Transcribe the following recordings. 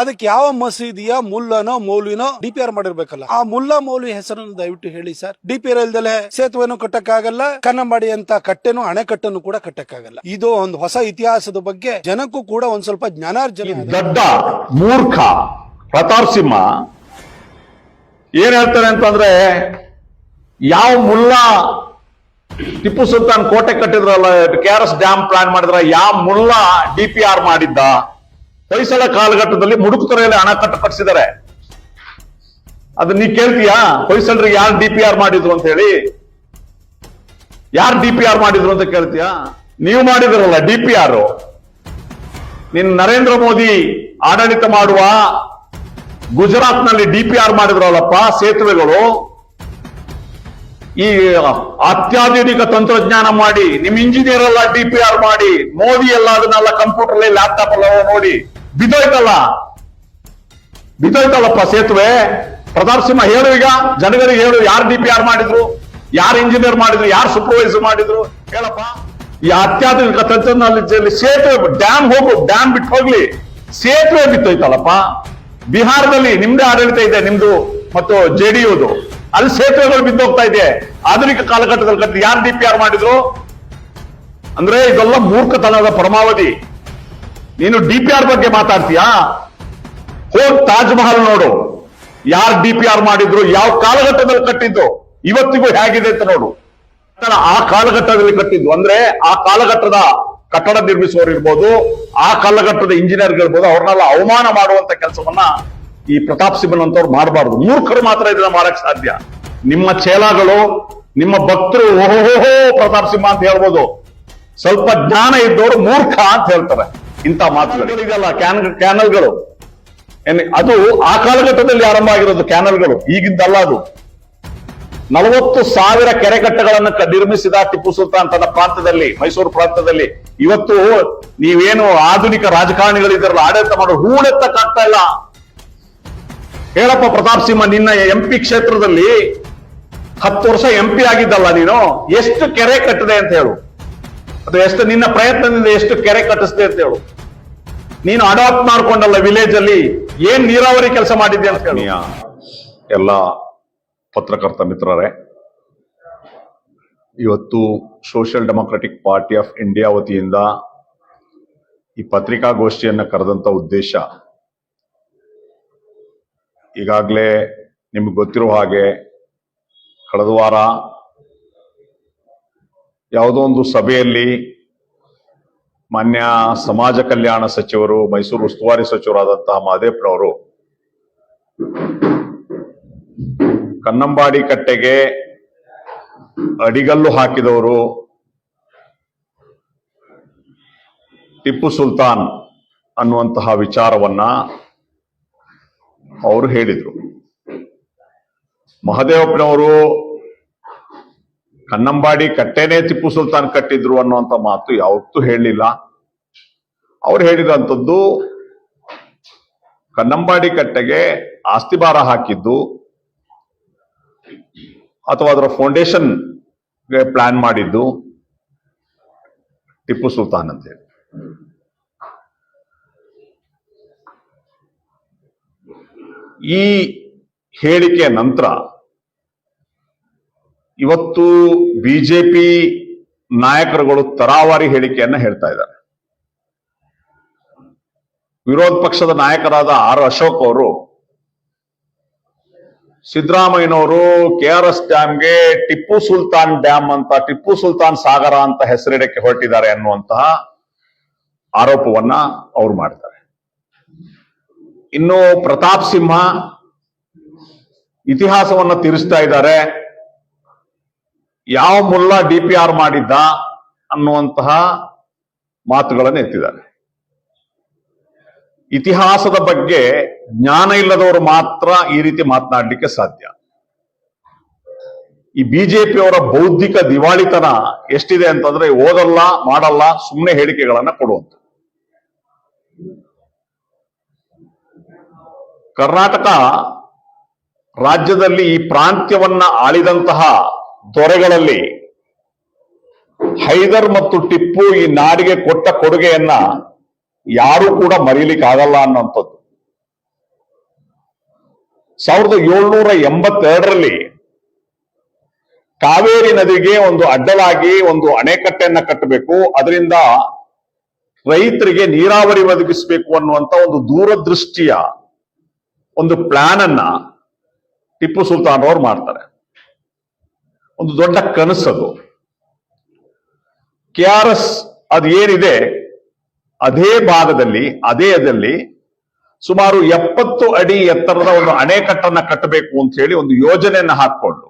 ಅದಕ್ಕೆ ಯಾವ ಮಸೀದಿಯ ಮುಲ್ಲನೋ ಮೌಲ್ವಿನೋ ಡಿ ಪಿ ಆರ್ ಮಾಡಿರ್ಬೇಕಲ್ಲ. ಆ ಮುಲ್ಲಾ ಮೌಲ್ವಿ ಹೆಸರನ್ನು ದಯವಿಟ್ಟು ಹೇಳಿ ಸರ್. ಡಿ ಪಿ ಆರ್ ಇಲ್ದಲೆ ಸೇತುವೆನೂ ಕಟ್ಟಕ್ಕಾಗಲ್ಲ ಕನ್ನಂಬಾಡಿ ಅಂತ ಕಟ್ಟೆನು ಅಣೆಕಟ್ಟನ್ನು ಕೂಡ ಕಟ್ಟಕ್ಕಾಗಲ್ಲ. ಇದು ಒಂದು ಹೊಸ ಇತಿಹಾಸದ ಬಗ್ಗೆ ಜನಕ್ಕೂ ಕೂಡ ಒಂದ್ ಸ್ವಲ್ಪ ಜ್ಞಾನಾರ್ಜನೆ ದೊಡ್ಡ ದಡ್ಡ ಮೂರ್ಖ ಪ್ರತಾಪ್ ಸಿಂಹ ಏನ್ ಹೇಳ್ತಾರೆ ಅಂತಂದ್ರೆ ಯಾವ ಮುಲ್ಲಾ ಟಿಪ್ಪು ಸುಲ್ತಾನ್ ಕೋಟೆ ಕಟ್ಟಿದ್ರಲ್ಲ K R S dam plan ಮಾಡಿದ್ರ ಯಾವ ಮುಲ್ಲಾ ಡಿ ಪಿ ಆರ್ ಮಾಡಿದ್ದ ಹೊಯ್ಸಳ ಕಾಲಘಟ್ಟದಲ್ಲಿ ಮುಡುಕುತೊರೆಯಲ್ಲಿ ಹಣ ಕಟ್ಟಿಸಿದ್ದಾರೆ ಅದು ನೀ ಕೇಳ್ತೀಯಾ? ಹೊಯ್ಸಳರಿಗೆ ಯಾರು ಡಿ ಪಿ ಆರ್ ಮಾಡಿದ್ರು ಅಂತ ಹೇಳಿ? ಯಾರು ಡಿ ಪಿ ಆರ್ ಮಾಡಿದ್ರು ಅಂತ ಕೇಳ್ತೀಯಾ? ನೀವು ಮಾಡಿದ್ರಲ್ಲ ಡಿ ಪಿ ಆರ್. ನಿನ್ ನರೇಂದ್ರ ಮೋದಿ ಆಡಳಿತ ಮಾಡುವ ಗುಜರಾತ್ನಲ್ಲಿ ಡಿ ಪಿ ಆರ್ ಮಾಡಿದ್ರಲ್ಲಪ್ಪ, ಸೇತುವೆಗಳು. ಈ ಅತ್ಯಾಧುನಿಕ ತಂತ್ರಜ್ಞಾನ ಮಾಡಿ, ನಿಮ್ ಇಂಜಿನಿಯರ್ ಎಲ್ಲ ಡಿ ಪಿ ಆರ್ ಮಾಡಿ, ಮೋದಿ ಎಲ್ಲ ಅದನ್ನೆಲ್ಲ ಕಂಪ್ಯೂಟರ್ ಲ್ಯಾಪ್ಟಾಪ್ ಎಲ್ಲ ನೋಡಿ, ಬಿದ್ದೋಯ್ತಲ್ಲ? ಬಿದ್ದೋಯ್ತಲ್ಲಪ್ಪ ಸೇತುವೆ? ಪ್ರತಾಪ್ ಸಿಂಹ ಹೇಳು ಈಗ ಜನಗರಿಗೆ ಹೇಳು, ಯಾರು ಡಿ ಪಿ ಆರ್ ಮಾಡಿದ್ರು, ಯಾರು ಇಂಜಿನಿಯರ್ ಮಾಡಿದ್ರು, ಯಾರು ಸೂಪರ್ವೈಸರ್ ಮಾಡಿದ್ರು, ಹೇಳಪ್ಪ. ಈ ಅತ್ಯಾಧುನಿಕ ತಂತ್ರಜ್ಞಾನ ಸೇತುವೆ ಡ್ಯಾಮ್ ಹೋಗು ಡ್ಯಾಮ್ ಬಿಟ್ಟು ಹೋಗ್ಲಿ. ಸೇತುವೆ ಬಿತ್ತೋಯ್ತಲ್ಲಪ್ಪ ಬಿಹಾರದಲ್ಲಿ ನಿಮ್ದೇ ಆಡಳಿತ ಇದೆ, ನಿಮ್ದು, ಮತ್ತು ಜೆಡಿಯುದು ಅಲ್ಲಿ ಸೇತುವೆಗಳು ಬಿದ್ದೋಗ್ತಾ ಇದೆ. ಆಧುನಿಕ ಕಾಲಘಟ್ಟದಲ್ಲಿ ಕಟ್ಟಿದ್ರು ಯಾರು ಡಿ ಪಿ ಆರ್ ಮಾಡಿದ್ರು? ಅಂದ್ರೆ ಇದೆಲ್ಲ ಮೂರ್ಖತನದ ಪರಮಾವಧಿ. ನೀನು ಡಿ ಪಿ ಆರ್ ಬಗ್ಗೆ ಮಾತಾಡ್ತೀಯಾ? ಹೋಗ್ ತಾಜ್ ಮಹಲ್ ನೋಡು. ಯಾರು ಡಿ ಪಿ ಆರ್ ಮಾಡಿದ್ರು, ಯಾವ ಕಾಲಘಟ್ಟದಲ್ಲಿ ಕಟ್ಟಿದ್ದು, ಇವತ್ತಿಗೂ ಹೇಗಿದೆ ಅಂತ ನೋಡು. ಆ ಕಾಲಘಟ್ಟದಲ್ಲಿ ಕಟ್ಟಿದ್ದು. ಅಂದ್ರೆ ಆ ಕಾಲಘಟ್ಟದ ಕಟ್ಟಡ ನಿರ್ಮಿಸುವವರು ಇರ್ಬೋದು, ಆ ಕಾಲಘಟ್ಟದ ಇಂಜಿನಿಯರ್ ಇರ್ಬೋದು ಅವ್ರನ್ನೆಲ್ಲ ಅವಮಾನ ಮಾಡುವಂತ ಕೆಲಸವನ್ನ ಈ ಪ್ರತಾಪ್ ಸಿಂಹನ್ ಅಂತವ್ರು ಮಾಡಬಾರ್ದು. ಮೂರ್ಖರು ಮಾತ್ರ ಇದನ್ನ ಮಾಡಕ್ ಸಾಧ್ಯ. ನಿಮ್ಮ ಚೇಲಾಗಳು ನಿಮ್ಮ ಭಕ್ತರು ಓಹೋಹೋ ಪ್ರತಾಪ್ ಸಿಂಹ ಅಂತ ಹೇಳ್ಬೋದು. ಸ್ವಲ್ಪ ಜ್ಞಾನ ಇದ್ದವರು ಮೂರ್ಖ ಅಂತ ಹೇಳ್ತಾರೆ ಇಂಥ ಮಾತುಗಳು. ಇದೆಯಲ್ಲ ಕ್ಯಾನ್ ಕ್ಯಾನಲ್ಗಳು ಅದು ಆ ಕಾಲಘಟ್ಟದಲ್ಲಿ ಆರಂಭ ಆಗಿರೋದು ಕ್ಯಾನಲ್ಗಳು ಈಗಿದ್ದಲ್ಲ ಅದು. ನಲವತ್ತು ಸಾವಿರ ಕೆರೆಕಟ್ಟೆಗಳನ್ನು ಕ- ನಿರ್ಮಿಸಿದ ಟಿಪ್ಪು ಸುಲ್ತಾನ್ ತನ್ನ ಪ್ರಾಂತದಲ್ಲಿ ಮೈಸೂರು ಪ್ರಾಂತದಲ್ಲಿ ಇವತ್ತು ನೀವೇನು ಆಧುನಿಕ ರಾಜಕಾರಣಿಗಳಿದ್ದಾರಲ್ಲ ಆಡಳಿತ ಮಾಡೋ ಹೂಳೆತ್ತಕ್ಕಾಗ್ತಾ ಇಲ್ಲ. ಹೇಳಪ್ಪ ಪ್ರತಾಪ್ ಸಿಂಹ, ನಿನ್ನ ಎಂ ಪಿ ಕ್ಷೇತ್ರದಲ್ಲಿ ಹತ್ತು ವರ್ಷ ಎಂ ಪಿ ಆಗಿದ್ದಲ್ಲ ನೀನು. ಎಷ್ಟು ಕೆರೆ ಕಟ್ಟಿದೆ ಅಂತ ಹೇಳು. ಅದು ಎಷ್ಟು ನಿನ್ನ ಪ್ರಯತ್ನದಿಂದ ಎಷ್ಟು ಕೆರೆ ಕಟ್ಟಿಸ್ದೆ ಅಂತ ಹೇಳು. ನೀನು ಅಡಾಪ್ಟ್ ಮಾಡ್ಕೊಂಡಲ್ಲ ವಿಲೇಜ್ ಅಲ್ಲಿ, ಏನ್ ನೀರಾವರಿ ಕೆಲಸ ಮಾಡಿದ್ದೆ ಅಂತ ಹೇಳಿ. ಎಲ್ಲ ಪತ್ರಕರ್ತ ಮಿತ್ರರೇ, ಇವತ್ತು social democratic party of India ವತಿಯಿಂದ ಈ ಪತ್ರಿಕಾಗೋಷ್ಠಿಯನ್ನು ಕರೆದಂತ ಉದ್ದೇಶ ಈಗಾಗಲೇ ನಿಮಗೆ ಗೊತ್ತಿರೋ ಹಾಗೆ ಕಳೆದ ವಾರ ಯಾವುದೋ ಒಂದು ಸಭೆಯಲ್ಲಿ ಮಾನ್ಯ ಸಮಾಜ ಕಲ್ಯಾಣ ಸಚಿವರು, ಮೈಸೂರು ಉಸ್ತುವಾರಿ ಸಚಿವರಾದಂತಹ ಮಹದೇವ್ರವರು ಕನ್ನಂಬಾಡಿ ಕಟ್ಟೆಗೆ ಅಡಿಗಲ್ಲು ಹಾಕಿದವರು ಟಿಪ್ಪು ಸುಲ್ತಾನ್ ಅನ್ನುವಂತಹ ವಿಚಾರವನ್ನ ಅವರು ಹೇಳಿದ್ರು. ಮಹದೇವಪ್ಪನವರು ಕನ್ನಂಬಾಡಿ ಕಟ್ಟೆನೇ ಟಿಪ್ಪು ಸುಲ್ತಾನ್ ಕಟ್ಟಿದ್ರು ಅನ್ನುವಂತ ಮಾತು ಯಾವತ್ತೂ ಹೇಳಲಿಲ್ಲ. ಅವ್ರು ಹೇಳಿದಂಥದ್ದು ಕನ್ನಂಬಾಡಿ ಕಟ್ಟೆಗೆ ಆಸ್ತಿ ಭಾರ ಹಾಕಿದ್ದು ಅಥವಾ ಅದರ ಫೌಂಡೇಶನ್ ಪ್ಲಾನ್ ಮಾಡಿದ್ದು ಟಿಪ್ಪು ಸುಲ್ತಾನ್ ಅಂತ ಹೇಳಿ. ಈ ಹೇಳಿಕೆಯ ನಂತರ ಇವತ್ತು ಬಿಜೆಪಿ ನಾಯಕರುಗಳು ತರಾವಾರಿ ಹೇಳಿಕೆಯನ್ನ ಹೇಳ್ತಾ ಇದ್ದಾರೆ. ವಿರೋಧ ಪಕ್ಷದ ನಾಯಕರಾದ ಆರ್ ಅಶೋಕ್ ಅವರು ಸಿದ್ದರಾಮಯ್ಯನವರು ಕೆ ಆರ್ ಎಸ್ ಡ್ಯಾಮ್ಗೆ ಟಿಪ್ಪು ಸುಲ್ತಾನ್ ಡ್ಯಾಮ್ ಅಂತ, ಟಿಪ್ಪು ಸುಲ್ತಾನ್ ಸಾಗರ ಅಂತ ಹೆಸರಿಡಕ್ಕೆ ಹೊರಟಿದ್ದಾರೆ ಅನ್ನುವಂತಹ ಆರೋಪವನ್ನ ಅವ್ರು ಮಾಡ್ತಾರೆ ಇನ್ನು ಪ್ರತಾಪ್ ಸಿಂಹ ಇತಿಹಾಸವನ್ನ ತಿರುಸ್ತಾ ಇದ್ದಾರೆ. ಯಾವ ಮುಲ್ಲಾ ಡಿ ಪಿ ಆರ್ ಮಾಡಿದ್ದ ಅನ್ನುವಂತಹ ಮಾತುಗಳನ್ನು ಎತ್ತಿದ್ದಾರೆ. ಇತಿಹಾಸದ ಬಗ್ಗೆ ಜ್ಞಾನ ಇಲ್ಲದವರು ಮಾತ್ರ ಈ ರೀತಿ ಮಾತನಾಡಲಿಕ್ಕೆ ಸಾಧ್ಯ. ಈ ಬಿಜೆಪಿಯವರ ಬೌದ್ಧಿಕ ದಿವಾಳಿತನ ಎಷ್ಟಿದೆ ಅಂತಂದ್ರೆ ಓದಲ್ಲ, ಮಾಡಲ್ಲ ಸುಮ್ಮನೆ ಹೇಳಿಕೆಗಳನ್ನ ಕೊಡುವಂತ ಕರ್ನಾಟಕ ರಾಜ್ಯದಲ್ಲಿ ಈ ಪ್ರಾಂತ್ಯವನ್ನ ಆಳಿದಂತಹ ದೊರೆಗಳಲ್ಲಿ ಹೈದರ್ ಮತ್ತು ಟಿಪ್ಪು ಈ ನಾಡಿಗೆ ಕೊಟ್ಟ ಕೊಡುಗೆಯನ್ನ ಯಾರು ಕೂಡ ಮರೀಲಿಕ್ಕೆ ಆಗಲ್ಲ ಅನ್ನುವಂಥದ್ದು. ಸಾವಿರದ ಏಳ್ನೂರ ಎಂಬತ್ತೆರಡರಲ್ಲಿ ಕಾವೇರಿ ನದಿಗೆ ಒಂದು ಅಡ್ಡಲಾಗಿ ಒಂದು ಅಣೆಕಟ್ಟೆಯನ್ನ ಕಟ್ಟಬೇಕು. ಅದರಿಂದ ರೈತರಿಗೆ ನೀರಾವರಿ ಒದಗಿಸಬೇಕು ಅನ್ನುವಂತ ಒಂದು ದೂರದೃಷ್ಟಿಯ ಒಂದು ಪ್ಲಾನ್ ಅನ್ನ ಟಿಪ್ಪು ಸುಲ್ತಾನ್ ಅವ್ರು ಮಾಡ್ತಾರೆ. ಒಂದು ದೊಡ್ಡ ಕನಸದು ಕೆ ಆರ್ ಎಸ್ ಅದು ಏನಿದೆ, ಅದೇ ಭಾಗದಲ್ಲಿ, ಅದೇ ಅದಲ್ಲಿ ಸುಮಾರು ಎಪ್ಪತ್ತು ಅಡಿ ಎತ್ತರದ ಒಂದು ಅಣೆಕಟ್ಟನ್ನ ಕಟ್ಟಬೇಕು ಅಂತ ಹೇಳಿ ಒಂದು ಯೋಜನೆಯನ್ನ ಹಾಕೊಂಡು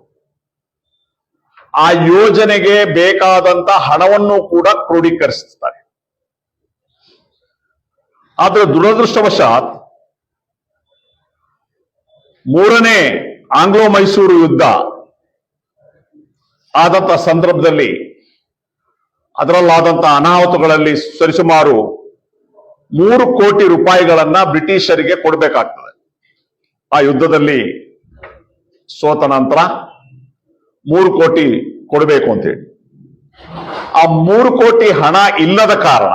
ಆ ಯೋಜನೆಗೆ ಬೇಕಾದಂತ ಹಣವನ್ನು ಕೂಡ ಕ್ರೋಢೀಕರಿಸ್ತಾರೆ ಆದ್ರೆ ದುರದೃಷ್ಟವಶಾತ್ ಮೂರನೇ ಆಂಗ್ಲೋ ಮೈಸೂರು ಯುದ್ಧ ಆದಂತ ಸಂದರ್ಭದಲ್ಲಿ ಅದರಲ್ಲಾದಂತಹ ಅನಾಹುತಗಳಲ್ಲಿ ಸರಿಸುಮಾರು ಮೂರು ಕೋಟಿ ರೂಪಾಯಿಗಳನ್ನ ಬ್ರಿಟಿಷರಿಗೆ ಕೊಡಬೇಕಾಗ್ತದೆ. ಆ ಯುದ್ಧದಲ್ಲಿ ಸೋತ ನಂತರ ಮೂರು ಕೋಟಿ ಕೊಡಬೇಕು ಅಂತೇಳಿ. ಆ ಮೂರು ಕೋಟಿ ಹಣ ಇಲ್ಲದ ಕಾರಣ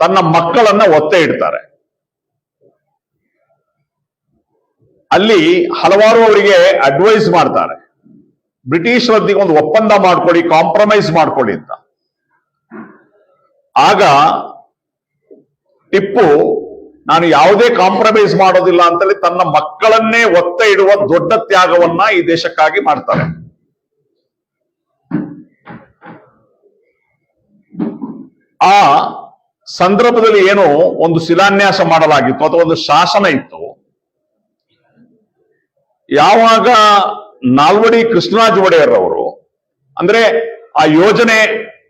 ತನ್ನ ಮಕ್ಕಳನ್ನ ಒತ್ತೆ ಇಡ್ತಾರೆ. ಅಲ್ಲಿ ಹಲವಾರು ಅವರಿಗೆ ಅಡ್ವೈಸ್ ಮಾಡ್ತಾರೆ. ಬ್ರಿಟಿಷರೊಂದಿಗೆ ಒಂದು ಒಪ್ಪಂದ ಮಾಡ್ಕೊಳ್ಳಿ ಕಾಂಪ್ರಮೈಸ್ ಮಾಡ್ಕೊಳ್ಳಿ ಅಂತ. ಆಗ ಟಿಪ್ಪು, ನಾನು ಯಾವುದೇ ಕಾಂಪ್ರಮೈಸ್ ಮಾಡೋದಿಲ್ಲ ಅಂತೇಳಿ ತನ್ನ ಮಕ್ಕಳನ್ನೇ ಒತ್ತ ಇಡುವ ದೊಡ್ಡ ತ್ಯಾಗವನ್ನ ಈ ದೇಶಕ್ಕಾಗಿ ಮಾಡ್ತಾರೆ. ಆ ಸಂದರ್ಭದಲ್ಲಿ ಏನು ಒಂದು ಶಿಲಾನ್ಯಾಸ ಮಾಡಲಾಗಿತ್ತು, ಅಥವಾ ಒಂದು ಶಾಸನ ಇತ್ತು. ಯಾವಾಗ ನಾಲ್ವಡಿ ಕೃಷ್ಣರಾಜ ಒಡೆಯರ್ ಅವರು ಅಂದ್ರೆ ಆ ಯೋಜನೆ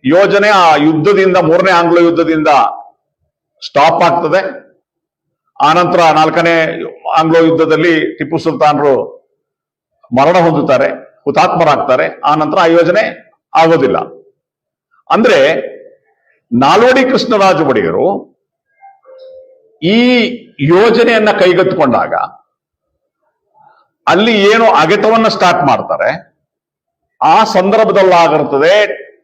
ಯೋಜನೆ ಆ ಯುದ್ಧದಿಂದ, ಮೂರನೇ ಆಂಗ್ಲ ಯುದ್ಧದಿಂದ ಸ್ಟಾಪ್ ಆಗ್ತದೆ. ಆನಂತರ ನಾಲ್ಕನೇ ಆಂಗ್ಲೋ ಯುದ್ಧದಲ್ಲಿ ಟಿಪ್ಪು ಸುಲ್ತಾನರು ಮರಣ ಹೊಂದುತ್ತಾರೆ, ಹುತಾತ್ಮರಾಗ್ತಾರೆ. ಆ ನಂತರ ಆ ಯೋಜನೆ ಆಗೋದಿಲ್ಲ. ಅಂದ್ರೆ ನಾಲ್ವಡಿ ಕೃಷ್ಣರಾಜ ಒಡೆಯರು ಈ ಯೋಜನೆಯನ್ನ ಕೈಗೆತ್ತಿಕೊಂಡಾಗ ಅಲ್ಲಿ ಏನು ಅಗೆತವನ್ನ ಸ್ಟಾರ್ಟ್ ಮಾಡ್ತಾರೆ. ಆ ಸಂದರ್ಭದಲ್ಲಾಗಿರ್ತದೆ,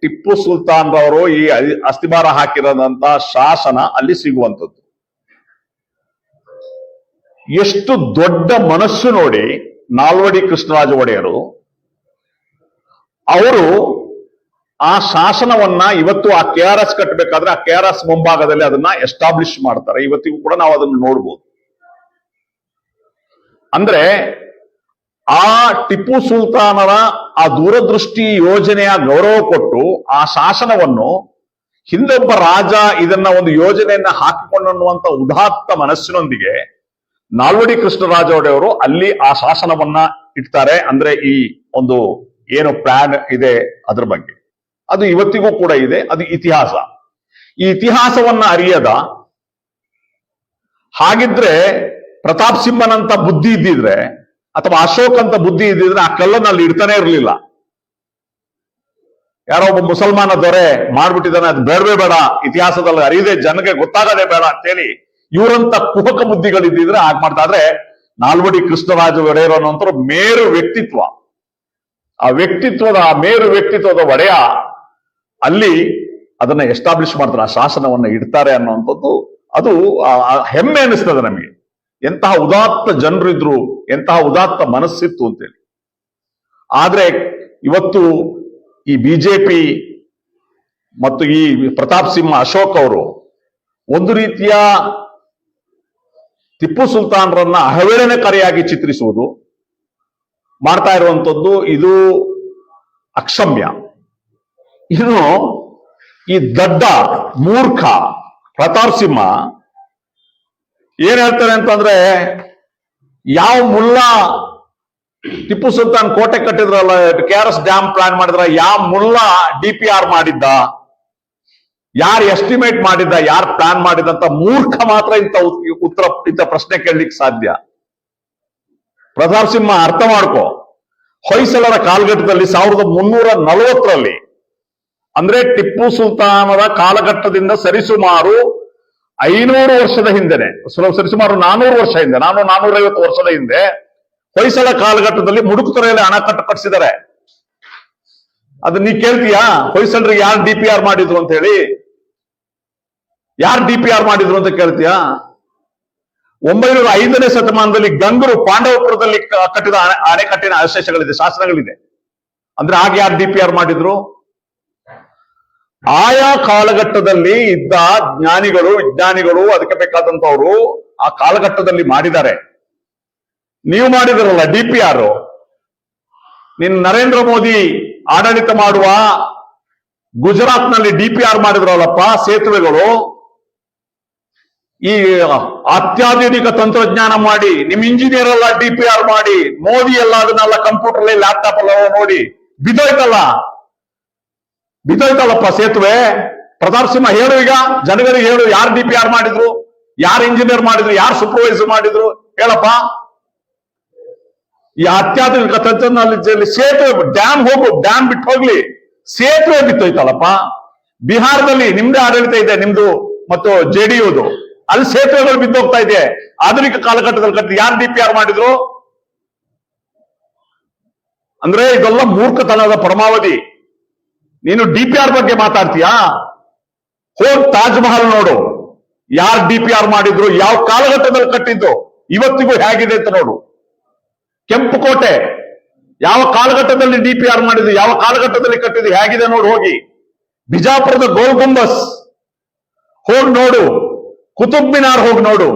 ಟಿಪ್ಪು ಸುಲ್ತಾನ್ ರವರು ಈ ಅಸ್ಥಿಭಾರ ಹಾಕಿರೋದಂತ ಶಾಸನ ಅಲ್ಲಿ ಸಿಗುವಂಥದ್ದು. ಎಷ್ಟು ದೊಡ್ಡ ಮನಸ್ಸು ನೋಡಿ ನಾಲ್ವಡಿ ಕೃಷ್ಣರಾಜ ಒಡೆಯರು, ಅವರು ಆ ಶಾಸನವನ್ನ ಇವತ್ತು ಆ ಕೆ ಆರ್ ಎಸ್ ಕಟ್ಟಬೇಕಾದ್ರೆ ಆ ಕೆ ಆರ್ ಎಸ್ ಮುಂಭಾಗದಲ್ಲಿ ಅದನ್ನ ಎಸ್ಟಾಬ್ಲಿಷ್ ಮಾಡ್ತಾರೆ. ಇವತ್ತಿಗೂ ಕೂಡ ನಾವು ಅದನ್ನು ನೋಡ್ಬೋದು. ಅಂದ್ರೆ ಆ ಟಿಪ್ಪು ಸುಲ್ತಾನರ ಆ ದೂರದೃಷ್ಟಿ ಯೋಜನೆಯ ಗೌರವ ಕೊಟ್ಟು ಆ ಶಾಸನವನ್ನು ಹಿಂದೊಬ್ಬ ರಾಜ ಇದನ್ನ ಒಂದು ಯೋಜನೆಯನ್ನ ಹಾಕಿಕೊಂಡು ಅನ್ನುವಂತ ಉದಾತ್ತ ಮನಸ್ಸಿನೊಂದಿಗೆ ನಾಲ್ವಡಿ ಕೃಷ್ಣರಾಜ ಒಡೆಯವರು ಅಲ್ಲಿ ಆ ಶಾಸನವನ್ನ ಇಡ್ತಾರೆ. ಅಂದ್ರೆ ಈ ಒಂದು ಏನು ಪ್ಲಾನ್ ಇದೆ ಅದ್ರ ಬಗ್ಗೆ. ಅದು ಇವತ್ತಿಗೂ ಕೂಡ ಇದೆ. ಅದು ಇತಿಹಾಸ. ಈ ಇತಿಹಾಸವನ್ನ ಅರಿಯದ ಹಾಗಿದ್ರೆ ಪ್ರತಾಪ್ ಸಿಂಹನಂತ ಬುದ್ಧಿ ಇದ್ದಿದ್ರೆ ಅಥವಾ ಅಶೋಕ್ ಅಂತ ಬುದ್ಧಿ ಇದ್ದಿದ್ರೆ ಆ ಕಲ್ಲನ್ನು ಅಲ್ಲಿ ಇಡ್ತಾನೆ ಇರಲಿಲ್ಲ. ಯಾರೋ ಒಬ್ಬ ಮುಸಲ್ಮಾನ ದೊರೆ ಮಾಡ್ಬಿಟ್ಟಿದ್ದಾನೆ, ಅದು ಬೇಡವೇ ಬೇಡ, ಇತಿಹಾಸದಲ್ಲಿ ಅರಿಯದೆ ಜನಕ್ಕೆ ಗೊತ್ತಾಗದೆ ಬೇಡ ಅಂತೇಳಿ ಇವರಂತ ಕುಹಕ ಬುದ್ಧಿಗಳಿದ್ದಿದ್ರೆ ಹಾಗೆ ಮಾಡ್ತಾ ಆದ್ರೆ ನಾಲ್ವಡಿ ಕೃಷ್ಣರಾಜ ಒಡೆಯರು ಅನ್ನುವಂತ ಮೇರು ವ್ಯಕ್ತಿತ್ವ. ಆ ವ್ಯಕ್ತಿತ್ವದ, ಆ ಮೇರು ವ್ಯಕ್ತಿತ್ವದ ಒಡೆಯ ಅಲ್ಲಿ ಅದನ್ನ ಎಸ್ಟಾಬ್ಲಿಷ್ ಮಾಡ್ತಾರೆ, ಆ ಶಾಸನವನ್ನ ಇಡ್ತಾರೆ ಅನ್ನುವಂಥದ್ದು ಅದು ಆ ಹೆಮ್ಮೆ ಅನಿಸ್ತದೆ ನಮಗೆ. ಎಂತಹ ಉದಾತ್ತ ಜನರಿದ್ರು, ಎಂತಹ ಉದಾತ್ತ ಮನಸ್ಸಿತ್ತು ಅಂತೇಳಿ. ಆದ್ರೆ ಇವತ್ತು ಈ ಬಿಜೆಪಿ ಮತ್ತು ಈ ಪ್ರತಾಪ್ ಸಿಂಹ ಅಶೋಕ್ ಅವರು ಒಂದು ರೀತಿಯ ಟಿಪ್ಪು ಸುಲ್ತಾನ್ರನ್ನ ಅಹವೇಳನಕಾರಿಯಾಗಿ ಚಿತ್ರಿಸುವುದು, ಮಾಡ್ತಾ ಇರುವಂತದ್ದು ಇದು ಅಕ್ಷಮ್ಯ. ಇನ್ನು ಈ ದಡ್ಡ ಮೂರ್ಖ ಪ್ರತಾಪ್ ಸಿಂಹ ಏನ್ ಹೇಳ್ತಾರೆ ಅಂತಂದ್ರೆ, ಯಾವ ಮುಲ್ಲಾ ಟಿಪ್ಪು ಸುಲ್ತಾನ್ ಕೋಟೆ ಕಟ್ಟಿದ್ರಲ್ಲ, K R S dam plan ಮಾಡಿದ್ರ, ಯಾವ ಮುಲ್ಲಾ ಡಿ ಪಿ ಆರ್ ಮಾಡಿದ್ದ, ಯಾರು ಎಸ್ಟಿಮೇಟ್ ಮಾಡಿದ್ದ, ಯಾರು ಪ್ಲಾನ್ ಮಾಡಿದಂತ ಮೂರ್ಖ ಮಾತ್ರ ಇಂಥ ಉತ್- ಉತ್ತರ, ಇಂಥ ಪ್ರಶ್ನೆ ಕೇಳಲಿಕ್ಕೆ ಸಾಧ್ಯ. ಪ್ರತಾಪ್ ಸಿಂಹ, ಅರ್ಥ ಮಾಡ್ಕೋ. ಹೊಯ್ಸಳರ ಕಾಲಘಟ್ಟದಲ್ಲಿ ಸಾವಿರದ ಮುನ್ನೂರ ನಲವತ್ತರಲ್ಲಿ, ಅಂದ್ರೆ ಟಿಪ್ಪು ಸುಲ್ತಾನರ ಕಾಲಘಟ್ಟದಿಂದ ಸರಿಸುಮಾರು ಐನೂರು ವರ್ಷದ ಹಿಂದೆನೆ. ಸರಿಸುಮಾರು ನಾನೂರು ವರ್ಷ ಹಿಂದೆ, ನಾನು ನಾನೂರ ಐವತ್ತು ವರ್ಷದ ಹಿಂದೆ ಹೊಯ್ಸಳ ಕಾಲಘಟ್ಟದಲ್ಲಿ ಮುಡುಕುತೊರೆಯಲ್ಲಿ ಅಣೆಕಟ್ಟು ಕಟ್ಟಿಸಿದ್ದಾರೆ ಅದು ನೀ ಕೇಳ್ತೀಯಾ? ಹೊಯ್ಸಳರಿಗೆ ಯಾರು ಡಿ ಪಿ ಆರ್ ಮಾಡಿದ್ರು ಅಂತ ಹೇಳಿ? ಯಾರು ಡಿ ಪಿ ಆರ್ ಮಾಡಿದ್ರು ಅಂತ ಕೇಳ್ತೀಯಾ? ಒಂಬೈನೂರ ಐದನೇ ಶತಮಾನದಲ್ಲಿ ಗಂಗರು ಪಾಂಡವಪುರದಲ್ಲಿ ಕಟ್ಟಿದ ಅಣೆ- ಅಣೆಕಟ್ಟಿನ ಅವಶೇಷಗಳಿದೆ, ಶಾಸನಗಳಿದೆ. ಅಂದ್ರೆ ಆಗ ಯಾರು ಡಿ ಪಿ ಆರ್ ಮಾಡಿದ್ರು? ಆಯಾ ಕಾಲಘಟ್ಟದಲ್ಲಿ ಇದ್ದ ಜ್ಞಾನಿಗಳು, ವಿಜ್ಞಾನಿಗಳು, ಅದಕ್ಕೆ ಬೇಕಾದಂತವರು ಆ ಕಾಲಘಟ್ಟದಲ್ಲಿ ಮಾಡಿದ್ದಾರೆ. ನೀವು ಮಾಡಿದಿರಲ್ಲ, ಡಿ ಪಿ ಆರ್. ನಿನ್ ನರೇಂದ್ರ ಮೋದಿ ಆಡಳಿತ ಮಾಡುವ ಗುಜರಾತ್ನಲ್ಲಿ ಡಿ ಪಿ ಆರ್ ಮಾಡಿದ್ರಲ್ಲಪ್ಪ, ಸೇತುವೆಗಳು. ಈ ಅತ್ಯಾಧುನಿಕ ತಂತ್ರಜ್ಞಾನ ಮಾಡಿ, ನಿಮ್ ಇಂಜಿನಿಯರ್ ಎಲ್ಲ ಡಿ ಪಿ ಆರ್ ಮಾಡಿ, ಮೋದಿ ಎಲ್ಲ ಅದನ್ನೆಲ್ಲ ಕಂಪ್ಯೂಟರ್ ಲ್ಯಾಪ್ಟಾಪ್ ಎಲ್ಲ ನೋಡಿ, ಬಿದ್ದೋಯ್ತಲ್ಲ? ಬಿದ್ದೋಯ್ತಲ್ಲಪ್ಪ ಸೇತುವೆ. ಪ್ರತಾಪ್ ಸಿಂಹ ಹೇಳು ಈಗ. ಜನಗಳಿಗೆ ಹೇಳು. ಯಾರು ಡಿ ಪಿ ಆರ್ ಮಾಡಿದ್ರು? ಯಾರು ಇಂಜಿನಿಯರ್ ಮಾಡಿದ್ರು? ಯಾರು ಸೂಪರ್ವೈಸರ್ ಮಾಡಿದ್ರು? ಹೇಳಪ್ಪ. ಈ ಅತ್ಯಾಧುನಿಕ ತಂತ್ರಜ್ಞಾನದಲ್ಲಿ ಸೇತುವೆ ಡ್ಯಾಮ್ ಹೋಗು ಡ್ಯಾಮ್ ಬಿಟ್ಟು ಹೋಗ್ಲಿ. ಸೇತುವೆ ಬಿತ್ತೋಯ್ತಲ್ಲಪ್ಪ ಬಿಹಾರದಲ್ಲಿ ನಿಮ್ದೇ ಆಡಳಿತ ಇದೆ ನಿಮ್ದು, ಮತ್ತು ಜೆಡಿಯುದು ಅಲ್ಲಿ ಸೇತುವೆಗಳು ಬಿದ್ದೋಗ್ತಾ ಇದೆ. ಆಧುನಿಕ ಕಾಲಘಟ್ಟದಲ್ಲಿ ಕಟ್ಟಿ ಯಾರು ಡಿ ಪಿ ಆರ್ ಮಾಡಿದ್ರು? ಅಂದ್ರೆ ಇದೆಲ್ಲ ಮೂರ್ಖತನದ ಪರಮಾವಧಿ. ನೀನು ಡಿ ಪಿ ಆರ್ ಬಗ್ಗೆ ಮಾತಾಡ್ತೀಯಾ? ಹೋಗ್ ತಾಜ್ ಮಹಲ್ ನೋಡು. ಯಾರು ಡಿ ಪಿ ಆರ್ ಮಾಡಿದ್ರು, ಯಾವ ಕಾಲಘಟ್ಟದಲ್ಲಿ ಕಟ್ಟಿದ್ದು, ಇವತ್ತಿಗೂ ಹೇಗಿದೆ ಅಂತ ನೋಡು. ಕೆಂಪು ಕೋಟೆ, ಯಾವ ಕಾಲಘಟ್ಟದಲ್ಲಿ ಡಿ ಪಿ ಆರ್ ಮಾಡಿದ್ದು, ಯಾವ ಕಾಲಘಟ್ಟದಲ್ಲಿ ಕಟ್ಟಿದ್ದು, ಹೇಗಿದೆ ನೋಡು ಹೋಗಿ. ಬಿಜಾಪುರದ ಗೋಲ್ ಗುಂಬಸ್, ಹೋಗಿ ನೋಡು. ಕುತುಬ್ ಮಿನಾರ್ ಹೋಗಿ ನೋಡು.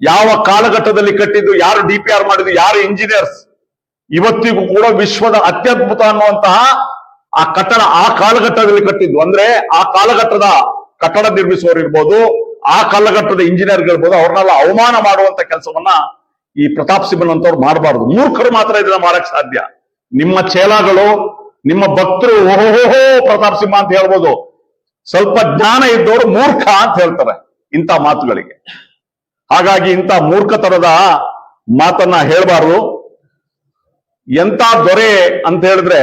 ಯಾವ ಕಾಲಘಟ್ಟದಲ್ಲಿ ಕಟ್ಟಿದ್ದು, ಯಾರು ಡಿ ಪಿ ಆರ್ ಮಾಡಿದ್ದು, ಯಾರು ಇಂಜಿನಿಯರ್ಸ್ ಇವತ್ತಿಗೂ ಕೂಡ ವಿಶ್ವದ ಅತ್ಯದ್ಭುತ ಅನ್ನುವಂತಹ ಆ ಕಟ್ಟಡ ಆ ಕಾಲಘಟ್ಟದಲ್ಲಿ ಕಟ್ಟಿದ್ದು ಅಂದ್ರೆ ಆ ಕಾಲಘಟ್ಟದ ಕಟ್ಟಡ ನಿರ್ಮಿಸುವವರು ಇರ್ಬೋದು ಆ ಕಾಲಘಟ್ಟದ ಇಂಜಿನಿಯರ್ ಇರ್ಬೋದು ಅವ್ರನ್ನೆಲ್ಲ ಅವಮಾನ ಮಾಡುವಂತ ಕೆಲಸವನ್ನ ಈ ಪ್ರತಾಪ್ ಸಿಂಹನ್ ಅಂತವ್ರು ಮಾಡಬಾರ್ದು. ಮೂರ್ಖರು ಮಾತ್ರ ಇದನ್ನ ಮಾಡಕ್ ಸಾಧ್ಯ. ನಿಮ್ಮ ಚೇಲಾಗಳು ನಿಮ್ಮ ಭಕ್ತರು ಓಹೋಹೋ ಪ್ರತಾಪ್ ಸಿಂಹ ಅಂತ ಹೇಳ್ಬೋದು. ಸ್ವಲ್ಪ ಜ್ಞಾನ ಇದ್ದವರು ಮೂರ್ಖ ಅಂತ ಹೇಳ್ತಾರೆ ಇಂಥ ಮಾತುಗಳಿಗೆ. ಹಾಗಾಗಿ ಇಂಥ ಮೂರ್ಖತನದ ಮಾತನ್ನ ಹೇಳಬಾರ್ದು. ಎಂತ ದೊರೆ ಅಂತ ಹೇಳಿದ್ರೆ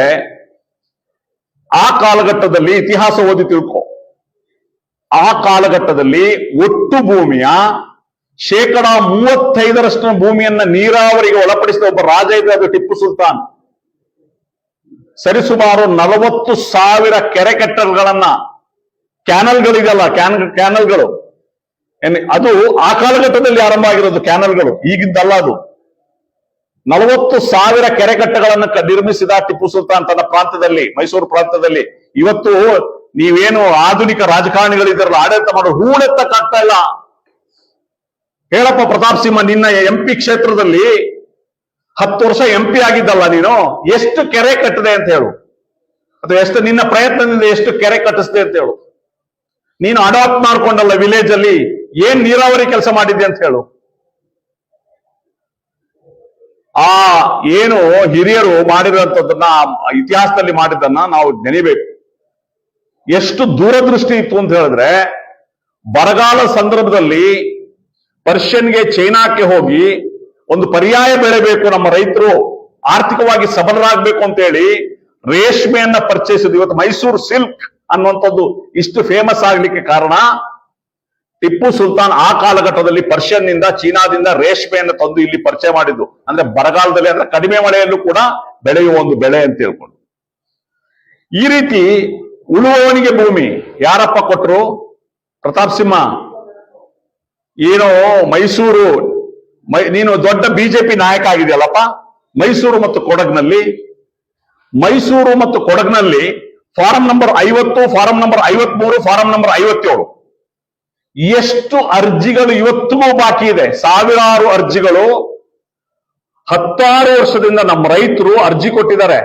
ಆ ಕಾಲಘಟ್ಟದಲ್ಲಿ ಇತಿಹಾಸ ಓದಿ ತಿಳ್ಕೊ. ಆ ಕಾಲಘಟ್ಟದಲ್ಲಿ ಒಟ್ಟು ಭೂಮಿಯ ಶೇಕಡ ಮೂವತ್ತೈದರಷ್ಟು ಭೂಮಿಯನ್ನ ನೀರಾವರಿಗೆ ಒಳಪಡಿಸಿದ ಒಬ್ಬ ರಾಜ ಇದೆ ಅದು ಟಿಪ್ಪು ಸುಲ್ತಾನ್. ಸರಿಸುಮಾರು ನಲವತ್ತು ಸಾವಿರ ಕೆರೆ ಕಟ್ಟಡಗಳನ್ನ ಕ್ಯಾನಲ್ಗಳಿದೆಯಲ್ಲ, ಕ್ಯಾನ್, ಕ್ಯಾನಲ್ಗಳು. ಅದು ಆ ಕಾಲಘಟ್ಟದಲ್ಲಿ ಆರಂಭ ಆಗಿರೋದು ಕ್ಯಾನಲ್ಗಳು ಈಗಿದ್ದಲ್ಲ ಅದು. ನಲವತ್ತು ಸಾವಿರ ಕೆರೆಕಟ್ಟೆಗಳನ್ನು ನಿರ್ಮಿಸಿದ ಟಿಪ್ಪು ಸುಲ್ತಾನ್ ತನ್ನ ಪ್ರಾಂತದಲ್ಲಿ ಮೈಸೂರು ಪ್ರಾಂತದಲ್ಲಿ ಇವತ್ತು ನೀವೇನು ಆಧುನಿಕ ರಾಜಕಾರಣಿಗಳಿದ್ದಾರಲ್ಲ, ಆಡಳಿತ ಮಾಡೋ ಹೂಳೆತ್ತಕ್ಕಾಗ್ತಾ ಇಲ್ಲ. ಹೇಳಪ್ಪ ಪ್ರತಾಪ್ ಸಿಂಹ, ನಿನ್ನ ಎಂ ಪಿ ಕ್ಷೇತ್ರದಲ್ಲಿ ಹತ್ತು ವರ್ಷ ಎಂ ಪಿ ಆಗಿದ್ದಲ್ಲ ನೀನು, ಎಷ್ಟು ಕೆರೆ ಕಟ್ಟಿದೆ ಅಂತ ಹೇಳು. ಅಥವಾ ಎಷ್ಟು ನಿನ್ನ ಪ್ರಯತ್ನದಿಂದ ಎಷ್ಟು ಕೆರೆ ಕಟ್ಟಿಸ್ದೆ ಅಂತ ಹೇಳು. ನೀನು ಅಡಾಪ್ಟ್ ಮಾಡ್ಕೊಂಡಲ್ಲ ವಿಲೇಜ್ ಅಲ್ಲಿ, ಏನ್ ನೀರಾವರಿ ಕೆಲಸ ಮಾಡಿದ್ದೆ ಅಂತ ಹೇಳು. ಆ ಏನು ಹಿರಿಯರು ಮಾಡಿರುವಂತದ್ದನ್ನ ಆ ಇತಿಹಾಸದಲ್ಲಿ ಮಾಡಿದ್ದನ್ನ ನಾವು ನೆನೆಬೇಕು. ಎಷ್ಟು ದೂರದೃಷ್ಟಿ ಇತ್ತು ಅಂತ ಹೇಳಿದ್ರೆ, ಬರಗಾಲ ಸಂದರ್ಭದಲ್ಲಿ ಪರ್ಷಿಯನ್ಗೆ ಚೈನಾಕ್ಕೆ ಹೋಗಿ ಒಂದು ಪರ್ಯಾಯ ಬೆಳೆಬೇಕು ನಮ್ಮ ರೈತರು, ಆರ್ಥಿಕವಾಗಿ ಸಬಲರಾಗಬೇಕು ಅಂತ ಹೇಳಿ ರೇಷ್ಮೆಯನ್ನ ಪರ್ಚೇಸಿದ್ರು ಇವತ್ತು ಮೈಸೂರು ಸಿಲ್ಕ್ ಅನ್ನುವಂಥದ್ದು ಇಷ್ಟು ಫೇಮಸ್ ಆಗ್ಲಿಕ್ಕೆ ಕಾರಣ ಟಿಪ್ಪು ಸುಲ್ತಾನ್ ಆ ಕಾಲಘಟ್ಟದಲ್ಲಿ ಪರ್ಷಿಯನ್ನಿಂದ ಚೀನಾದಿಂದ ರೇಷ್ಮೆಯನ್ನು ತಂದು ಇಲ್ಲಿ ಪರಿಚಯ ಮಾಡಿದ್ದು. ಅಂದ್ರೆ ಬರಗಾಲದಲ್ಲಿ ಅಂದ್ರೆ ಕಡಿಮೆ ಮಳೆಯಲ್ಲೂ ಕೂಡ ಬೆಳೆಯುವ ಒಂದು ಬೆಳೆ ಅಂತ ಹೇಳ್ಕೊಂಡು ಈ ರೀತಿ ಉಳುವವನಿಗೆ ಭೂಮಿ ಯಾರಪ್ಪ ಕೊಟ್ರು? ಪ್ರತಾಪ್ ಸಿಂಹ. ಏನು ಮೈಸೂರು ನೀನು ದೊಡ್ಡ ಬಿಜೆಪಿ ನಾಯಕ ಆಗಿದೆಯಲ್ಲಪ್ಪ? ಮೈಸೂರು ಮತ್ತು ಕೊಡಗ್ನಲ್ಲಿ. ಮೈಸೂರು ಮತ್ತು ಕೊಡಗ್ನಲ್ಲಿ ಫಾರಂ ನಂಬರ್ ಐವತ್ತು, ಫಾರಂ ನಂಬರ್ ಐವತ್ಮೂರು, ಫಾರಂ ನಂಬರ್ ಐವತ್ತೇಳು. ಎಷ್ಟು ಅರ್ಜಿಗಳು ಇವತ್ತಿಗೂ ಬಾಕಿ ಇದೆ? ಸಾವಿರಾರು ಅರ್ಜಿಗಳು. ಹತ್ತಾರು ವರ್ಷದಿಂದ ನಮ್ಮ ರೈತರು ಅರ್ಜಿ ಕೊಟ್ಟಿದ್ದಾರೆ.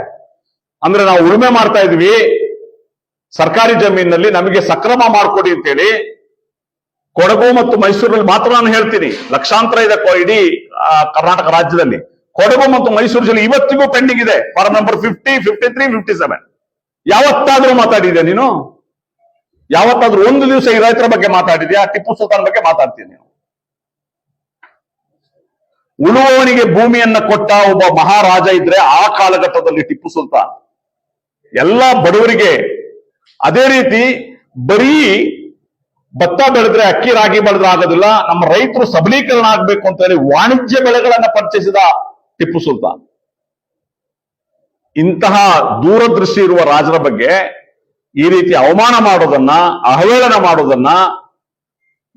ಅಂದ್ರೆ ನಾವು ಉಳುಮೆ ಮಾಡ್ತಾ ಇದ್ವಿ. ಸರ್ಕಾರಿ ಜಮೀನಿನಲ್ಲಿ ನಮಗೆ ಸಕ್ರಮ ಮಾಡ್ಕೊಡಿ ಅಂತೇಳಿ ಕೊಡಗು ಮತ್ತು ಮೈಸೂರಲ್ಲಿ ಮಾತ್ರ ನಾನು ಹೇಳ್ತೀನಿ. ಲಕ್ಷಾಂತರ ಇದೆ ಇಡೀ ಕರ್ನಾಟಕ ರಾಜ್ಯದಲ್ಲಿ. ಕೊಡಗು ಮತ್ತು ಮೈಸೂರು ಜಿಲ್ಲೆ ಇವತ್ತಿಗೂ ಪೆಂಡಿಂಗ್ ಇದೆ. Form number fifty fifty three fifty seven ಯಾವತ್ತಾದ್ರೂ ಮಾತಾಡಿದೆ ನೀನು? ಯಾವತ್ತಾದ್ರೂ ಒಂದು ದಿವಸ ಈ ರೈತರ ಬಗ್ಗೆ ಮಾತಾಡಿದ್ಯಾ? ಟಿಪ್ಪು ಸುಲ್ತಾನ್ ಬಗ್ಗೆ ಮಾತಾಡ್ತೀನಿ ನೀವು ಉಳುವವನಿಗೆ ಭೂಮಿಯನ್ನ ಕೊಟ್ಟ ಒಬ್ಬ ಮಹಾರಾಜ ಇದ್ರೆ ಆ ಕಾಲಘಟ್ಟದಲ್ಲಿ ಟಿಪ್ಪು ಸುಲ್ತಾನ್. ಎಲ್ಲ ಬಡವರಿಗೆ ಅದೇ ರೀತಿ ಬರೀ ಭತ್ತ ಬೆಳೆದ್ರೆ ಅಕ್ಕಿ, ರಾಗಿ ಬೆಳೆದ್ರೆ ಆಗೋದಿಲ್ಲ. ನಮ್ಮ ರೈತರು ಸಬಲೀಕರಣ ಆಗ್ಬೇಕು ಅಂತ ಹೇಳಿ ವಾಣಿಜ್ಯ ಬೆಳೆಗಳನ್ನ ಪರಿಚಯಿಸಿದ ಟಿಪ್ಪು ಸುಲ್ತಾನ್. ಇಂತಹ ದೂರದೃಷ್ಟಿ ಇರುವ ರಾಜರ ಬಗ್ಗೆ ಈ ರೀತಿ ಅವಮಾನ ಮಾಡೋದನ್ನ ಅಹೇಳನ ಮಾಡೋದನ್ನ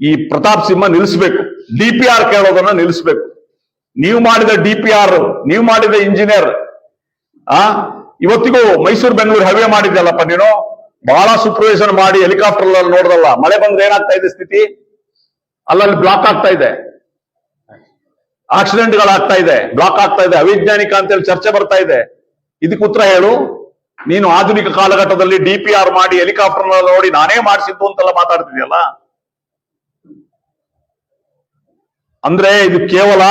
ಈ ಪ್ರತಾಪ್ ಸಿಂಹ ನಿಲ್ಲಿಸಬೇಕು. ಡಿ ಪಿ ಆರ್ ಕೇಳೋದನ್ನ ನಿಲ್ಲಿಸ್ಬೇಕು. ನೀವು ಮಾಡಿದ ಡಿ ಪಿ ಆರ್, ನೀವು ಮಾಡಿದ ಇಂಜಿನಿಯರ್, ಆ? ಇವತ್ತಿಗೂ ಮೈಸೂರು, ಬೆಂಗಳೂರು ಹೈವೇ ಮಾಡಿದ್ಯಲ್ಲಪ್ಪ ನೀನು? ಬಹಳ ಸೂಪರ್ವೈಸರ್ ಮಾಡಿ ಹೆಲಿಕಾಪ್ಟರ್ ನೋಡ್ದಲ್ಲ, ಮಳೆ ಬಂದ್ರೆ ಏನಾಗ್ತಾ ಇದೆ ಸ್ಥಿತಿ? ಅಲ್ಲಲ್ಲಿ ಬ್ಲಾಕ್ ಆಗ್ತಾ ಇದೆ. ಆಕ್ಸಿಡೆಂಟ್ ಗಳಾಗ್ತಾ ಇದೆ ಬ್ಲಾಕ್ ಆಗ್ತಾ ಇದೆ, ಅವಿಜ್ಞಾನಿಕ ಅಂತೇಳಿ ಚರ್ಚೆ ಬರ್ತಾ ಇದೆ. ಇದಕ್ಕೆ ಉತ್ತರ ಹೇಳು. ನೀನು ಆಧುನಿಕ ಕಾಲಘಟ್ಟದಲ್ಲಿ ಡಿ ಪಿ ಆರ್ ಮಾಡಿ ಹೆಲಿಕಾಪ್ಟರ್ ನೋಡಿ ನಾನೇ ಮಾಡಿಸಿದ್ದು ಅಂತೆಲ್ಲ ಮಾತಾಡ್ತಿದ್ಯಲ್ಲ? ಅಂದ್ರೆ ಇದು ಕೇವಲ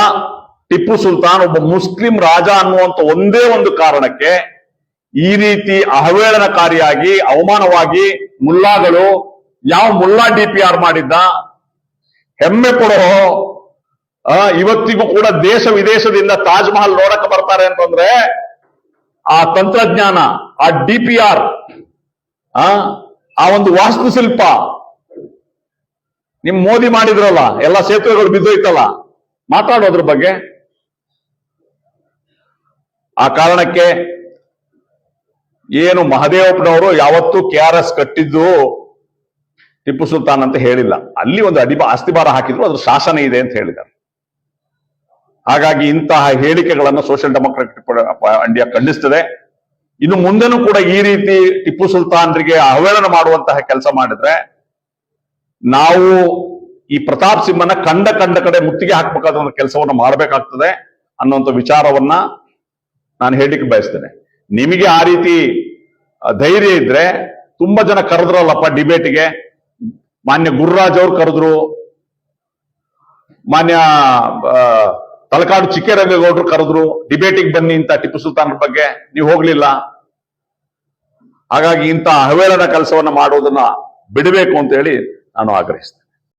ಟಿಪ್ಪು ಸುಲ್ತಾನ್ ಒಬ್ಬ ಮುಸ್ಲಿಂ ರಾಜ ಅನ್ನುವಂತ ಒಂದೇ ಒಂದು ಕಾರಣಕ್ಕೆ ಈ ರೀತಿ ಅಹವೇಳನಕಾರಿಯಾಗಿ ಅವಮಾನವಾಗಿ ಮುಲ್ಲಾಗಳು ಯಾವ ಮುಲ್ಲಾ ಡಿ ಪಿ ಆರ್ ಮಾಡಿದ್ದ? ಹೆಮ್ಮೆ ಕೊಡೋ ಇವತ್ತಿಗೂ ಕೂಡ ದೇಶ ವಿದೇಶದಿಂದ ತಾಜ್ ಮಹಲ್ ನೋಡಕ್ಕೆ ಬರ್ತಾರೆ ಅಂತಂದ್ರೆ ಆ ತಂತ್ರಜ್ಞಾನ, ಆ ಡಿ ಪಿ ಆರ್, ಆ ಒಂದು ವಾಸ್ತುಶಿಲ್ಪ. ನಿಮ್ ಮೋದಿ ಮಾಡಿದ್ರಲ್ಲ, ಎಲ್ಲ ಸೇತುವೆಗಳು ಬಿದ್ದೋಯ್ತಲ್ಲ, ಮಾತಾಡೋದ್ರ ಬಗ್ಗೆ. ಆ ಕಾರಣಕ್ಕೆ ಏನು ಮಹದೇವಪ್ಪನವರು ಯಾವತ್ತೂ ಕೆ ಆರ್ ಎಸ್ ಕಟ್ಟಿದ್ದು ಟಿಪ್ಪು ಸುಲ್ತಾನ್ ಅಂತ ಹೇಳಿಲ್ಲ. ಅಲ್ಲಿ ಒಂದು ಅಡಿಬ ಅಸ್ತಿಭಾರ ಹಾಕಿದ್ರು, ಅದ್ರ ಶಾಸನ ಇದೆ ಅಂತ ಹೇಳಿದ್ದಾರೆ. ಹಾಗಾಗಿ ಇಂತಹ ಹೇಳಿಕೆಗಳನ್ನು ಸೋಷಿಯಲ್ ಡೆಮೊಕ್ರಾಟಿಕ್ ಇಂಡಿಯಾ ಖಂಡಿಸ್ತದೆ. ಇನ್ನು ಮುಂದೆನೂ ಕೂಡ ಈ ರೀತಿ ಟಿಪ್ಪು ಸುಲ್ತಾನ್ರಿಗೆ ಅವಹೇಳನ ಮಾಡುವಂತಹ ಕೆಲಸ ಮಾಡಿದ್ರೆ ನಾವು ಈ ಪ್ರತಾಪ್ ಸಿಂಹನ ಕಂಡ ಕಂಡ ಕಡೆ ಮುತ್ತಿಗೆ ಹಾಕ್ಬೇಕಾದ ಕೆಲಸವನ್ನು ಮಾಡಬೇಕಾಗ್ತದೆ ಅನ್ನುವಂಥ ವಿಚಾರವನ್ನ ನಾನು ಹೇಳಿಕ್ಕೆ ಬಯಸ್ತೇನೆ. ನಿಮಗೆ ಆ ರೀತಿ ಧೈರ್ಯ ಇದ್ರೆ ತುಂಬಾ ಜನ ಕರೆದ್ರಲ್ಲಪ್ಪ ಡಿಬೇಟ್ಗೆ. ಮಾನ್ಯ ಗುರುರಾಜ್ ಅವ್ರು ಕರೆದ್ರು. ಮಾನ್ಯ ತಲಕಾಡು ಚಿಕ್ಕರಂಗೇಗೌಡರು ಕರೆದ್ರು ಡಿಬೇಟಿಗೆ ಬನ್ನಿ ಅಂತ ಟಿಪ್ಪು ಸುಲ್ತಾನ್ ಬಗ್ಗೆ, ನೀವು ಹೋಗ್ಲಿಲ್ಲ. ಹಾಗಾಗಿ ಇಂಥ ಅವಹೇಳನ ಕೆಲಸವನ್ನ ಮಾಡೋದನ್ನ ಬಿಡಬೇಕು ಅಂತ ಹೇಳಿ ನಾನು ಆಗ್ರಹಿಸ್ತೇನೆ.